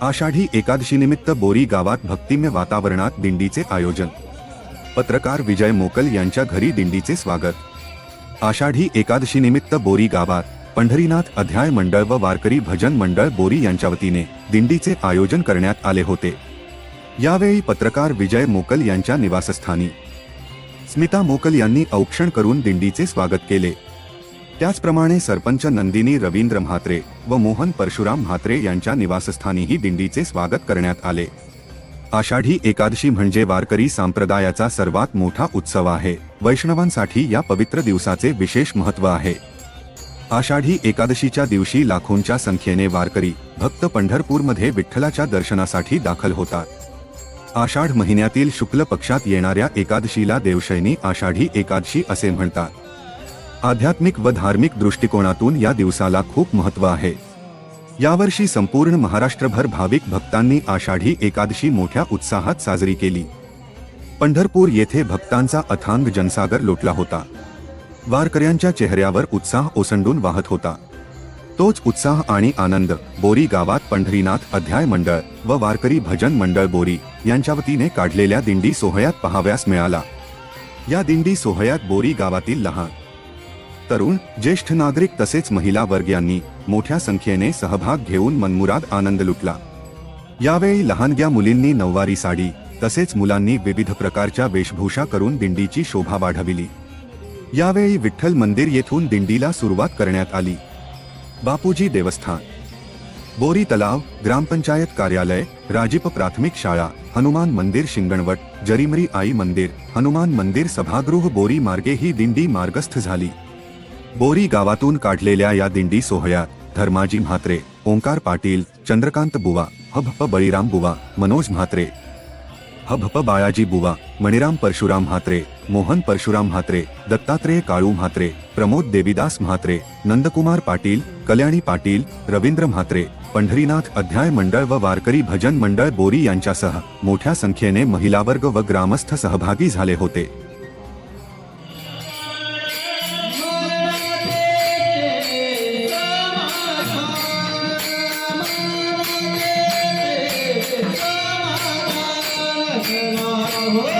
आषाढी एकादशीनिमित्त बोरी गावात भक्तिमय वातावरणात दिंडीचे आयोजन. पत्रकार विजय मोकल यांच्या घरी दिंडीचे स्वागत. आषाढी एकादशीनिमित्त बोरी गावात पंढरीनाथ अध्याय मंडळ व वारकरी भजन मंडळ बोरी यांच्या वतीने दिंडीचे आयोजन करण्यात आले होते. यावेळी पत्रकार विजय मोकल यांच्या निवासस्थानी. स्मिता मोकल यांनी औक्षण करून दिंडीचे स्वागत केले. त्याचप्रमाणे सरपंच नंदिनी रवींद्र म्हात्रे व मोहन परशुराम म्हात्रे यांच्या निवासस्थानीही दिंडीचे स्वागत करण्यात आले. आषाढी एकादशी म्हणजे वारकरी संप्रदायाचा सर्वात मोठा उत्सव आहे. वैष्णवांसाठी या पवित्र दिवसाचे विशेष महत्त्व आहे. आषाढी एकादशीच्या दिवशी लाखोंच्या संख्येने वारकरी भक्त पंढरपूरमध्ये विठ्ठलाच्या दर्शनासाठी दाखल होतात. आषाढ महिन्यातील शुक्ल पक्षात येणाऱ्या एकादशीला देवशयनी आषाढी एकादशी असे म्हणतात. आध्यात्मिक व धार्मिक दृष्टिकोनातून या दिवसाला खूप महत्त्व आहे. यावर्षी संपूर्ण महाराष्ट्रभर भाविक भक्तांनी आषाढी एकादशी मोठ्या उत्साहात साजरी केली. पंढरपूर येथे भक्तांचा अथांग जनसागर लोटला होता. वारकऱ्यांच्या चेहऱ्यावर उत्साह ओसंडून वाहत होता. तोच उत्साह आणि आनंद बोरी गावात पंढरीनाथ अध्याय मंडळ व वारकरी भजन मंडळ बोरी यांच्या वतीने काढलेल्या दिंडी सोहळ्यात पहाव्यास मिळाला. या दिंडी सोहळ्यात बोरी गावातील लहान तरुण ज्येष्ठ नागरिक तसेच महिला वर्ग यांनी मोठ्या संख्येने सहभाग घेऊन मनमुराद आनंद लुटला. यावेळी लहानग्या मुलींनी नऊवारी साडी तसेच मुलांनी विविध प्रकारच्या वेशभूषा करून दिंडीची शोभा वाढविली. यावेळी विठ्ठल मंदिर येथून दिंडीला सुरुवात करण्यात आली. बापूजी देवस्थान. बोरी तलाव ग्रामपंचायत कार्यालय राजीप प्राथमिक शाळा हनुमान मंदिर शिंगणवट जरीमरी आई मंदिर हनुमान मंदिर सभागृह बोरी मार्गे ही दिंडी मार्गस्थ झाली. बोरी गावातून काढलेल्या या दिंडी सोहळ्यात धर्माजी म्हात्रे ओंकार पाटील चंद्रकांत बुवा हभप बळीराम बुवा मनोज म्हात्रे हभप बाळाजी बुवा मणिराम परशुराम म्हात्रे मोहन परशुराम म्हात्रे दत्तात्रेय काळू म्हात्रे प्रमोद देवीदास म्हात्रे नंदकुमार पाटील कल्याणी पाटील रवींद्र म्हात्रे पंढरीनाथ अध्याय मंडळ व वारकरी भजन मंडळ बोरी यांच्यासह मोठ्या संख्येने महिलावर्ग व ग्रामस्थ सहभागी झाले होते. Oh,